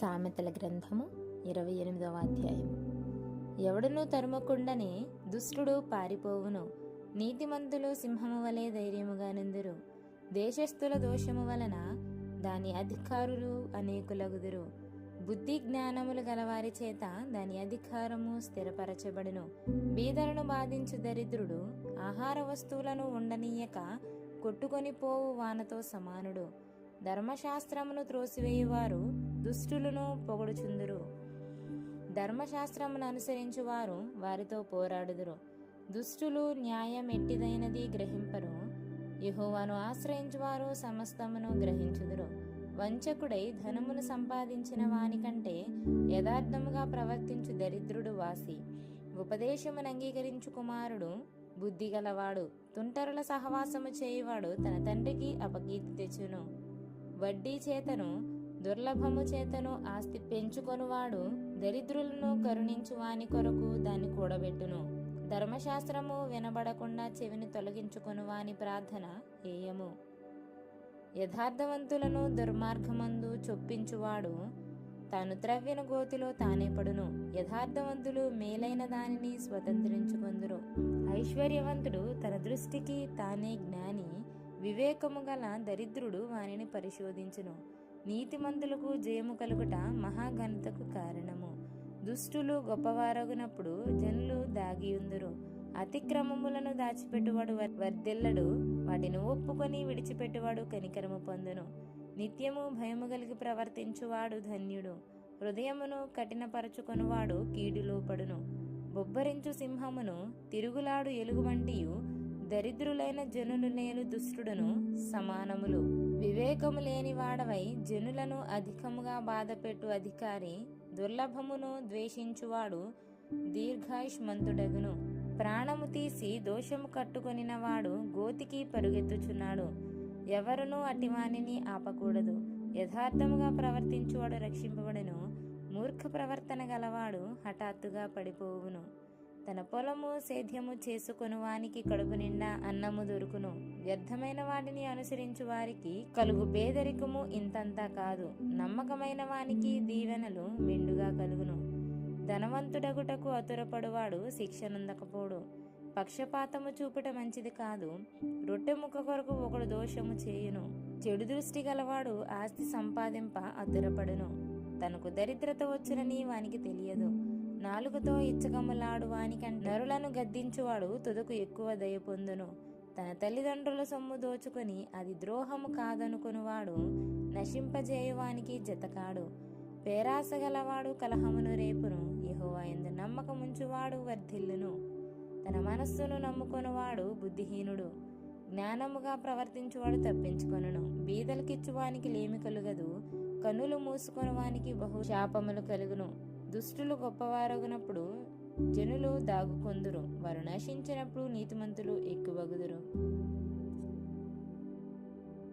సామెతల గ్రంథము ఇరవై ఎనిమిదవ అధ్యాయం ఎవడనూ తరుమకుండనే దుష్టుడు పారిపోవును. నీతిమంతులు సింహము వలె ధైర్యముగా నిందురు. దేశస్థుల దోషము వలన దాని అధికారులు అనేకులగుదురు. బుద్ధి జ్ఞానములు గలవారి చేత దాని అధికారము స్థిరపరచబడును. బీదలను బాధించు దరిద్రుడు ఆహార వస్తువులను ఉండనీయక కొట్టుకొని పోవు వానతో సమానుడు. ధర్మశాస్త్రమును త్రోసివేయువారు దుష్టులను పొగడుచుందురు. ధర్మశాస్త్రమును అనుసరించువారు వారితో పోరాడుదురు. దుష్టులు న్యాయం ఎట్టిదైనది గ్రహింపరు. యెహోవాను ఆశ్రయించువారు సమస్తమును గ్రహించుదురు. వంచకుడై ధనమును సంపాదించిన వానికంటే యథార్థముగా ప్రవర్తించు దరిద్రుడు వాసి ఉపదేశమును అంగీకరించు కుమారుడు బుద్ధిగలవాడు తుంటరుల సహవాసము చేయువాడు తన తండ్రికి అపకీర్తి తెచ్చును. వడ్డీ చేతను దుర్లభము చేతను ఆస్తి పెంచుకొనువాడు దరిద్రులను కరుణించు వాని కొరకు దాన్ని కూడబెట్టును. ధర్మశాస్త్రము వినబడకుండా చెవిని తొలగించుకొను వాని ప్రార్థన హేయము. యథార్థవంతులను దుర్మార్గమందు చొప్పించువాడు తాను త్రవ్విన గోతిలో తానే పడును. యథార్థవంతులు మేలైన దానిని స్వతంత్రించుకొందురు. ఐశ్వర్యవంతుడు తన దృష్టికి తానే జ్ఞాని. వివేకము గల దరిద్రుడు వానిని పరిశోధించును. నీతిమంతులకు జయము కలుగుట మహాఘనతకు కారణము. దుష్టులు గొప్పవారగునప్పుడు జనులు దాగియుందురు. అతిక్రమములను దాచిపెట్టువాడు వర్- వర్ధిల్లడు. వాటిని ఒప్పుకొని విడిచిపెట్టువాడు కనికరము పొందును. నిత్యము భయము కలిగి ప్రవర్తించువాడు ధన్యుడు. హృదయమును కఠినపరచుకొనువాడు కీడులోపడును బొబ్బరించు సింహమును తిరుగులాడు ఎలుగు వంటియు దరిద్రులైన జనులు నేను దుష్టుడును సమానములు. వివేకము లేని వాడవై జనులను అధికముగా బాధపెట్టు అధికారి దుర్లభమును ద్వేషించువాడు దీర్ఘాయుష్మంతుడగును. ప్రాణము తీసి దోషము కట్టుకొనినవాడు గోతికి పరుగెత్తుచున్నాడు. ఎవరునూ అటివానిని ఆపకూడదు. యథార్థముగా ప్రవర్తించువాడు రక్షింపబడును. మూర్ఖ ప్రవర్తన గలవాడు హఠాత్తుగా పడిపోవును. తన పొలము సేద్యము చేసుకొను వానికి కడుపు నిండా అన్నము దొరుకును. వ్యర్థమైన వాటిని అనుసరించు వారికి కలుగు పేదరికము ఇంతంతా కాదు. నమ్మకమైన వానికి దీవెనలు మెండుగా కలుగును. ధనవంతుడగుటకు అతురపడువాడు శిక్షనందకపోడు పక్షపాతము చూపుట మంచిది కాదు. రొట్టె ముక్క కొరకు ఒకడు దోషము చేయును. చెడు దృష్టి గలవాడు ఆస్తి సంపాదింప అతురపడును. తనకు దరిద్రత వచ్చునని వానికి తెలియదు. నాలుగుతో ఇచ్చకములాడు వానికంటే నరులను గద్దించువాడు తుదకు ఎక్కువ దయ పొందును. తన తల్లిదండ్రుల సొమ్ము దోచుకుని అది ద్రోహము కాదనుకునివాడు నశింపజేయువానికి జతకాడు. పేరాస గలవాడు కలహమును రేపును యెహోవా ఎందు నమ్మకముంచువాడు వర్ధిల్లును. తన మనస్సును నమ్ముకొనువాడు బుద్ధిహీనుడు. జ్ఞానముగా ప్రవర్తించువాడు తప్పించుకొనును. బీదలకిచ్చువానికి లేమి కలుగదు కన్నులు మూసుకొనవానికి బహు శాపములు కలుగును. దుష్టులు గొప్పవారగునప్పుడు జనులు దాగుకొందురు వారు నశించినప్పుడు నీతిమంతులు ఎక్కువగుదురు.